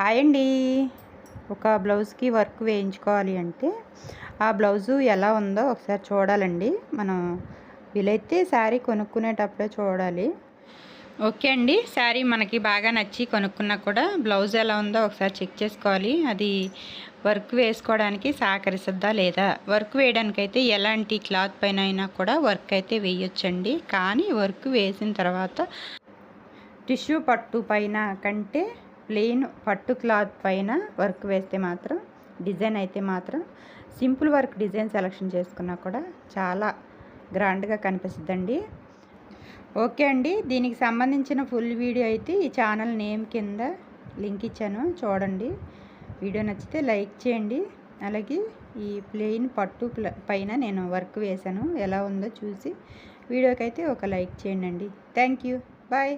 Hi అండి. ఒక బ్లౌజ్కి వర్క్ వేయించుకోవాలి అంటే ఆ బ్లౌజు ఎలా ఉందో ఒకసారి చూడాలండి. మనం వీలైతే శారీ కొనుక్కునేటప్పుడే చూడాలి. ఓకే అండి. శారీ మనకి బాగా నచ్చి కొనుక్కున్నా కూడా బ్లౌజ్ ఎలా ఉందో ఒకసారి చెక్ చేసుకోవాలి. అది వర్క్ వేసుకోవడానికి సహకరిస్తుందా లేదా? వర్క్ వేయడానికైతే ఎలాంటి క్లాత్ పైన అయినా కూడా వర్క్ అయితే వేయొచ్చండి. కానీ వర్క్ వేసిన తర్వాత టిష్యూ పట్టు పైన కంటే ప్లెయిన్ పట్టు క్లాత్ పైన వర్క్ వేస్తే మాత్రం డిజైన్ అయితే మాత్రం సింపుల్ వర్క్ డిజైన్ సెలెక్షన్ చేసుకున్నా కూడా చాలా గ్రాండ్గా కనిపిస్తుందండి. ఓకే అండి దీనికి సంబంధించిన ఫుల్ వీడియో అయితే ఈ ఛానల్ నేమ్ కింద లింక్ ఇచ్చాను చూడండి. వీడియో నచ్చితే లైక్ చేయండి. అలాగే ఈ ప్లెయిన్ పట్టు పైన నేను వర్క్ వేశాను ఎలా ఉందో చూసి వీడియోకి అయితే ఒక లైక్ చేయండి థ్యాంక్ యూ బాయ్.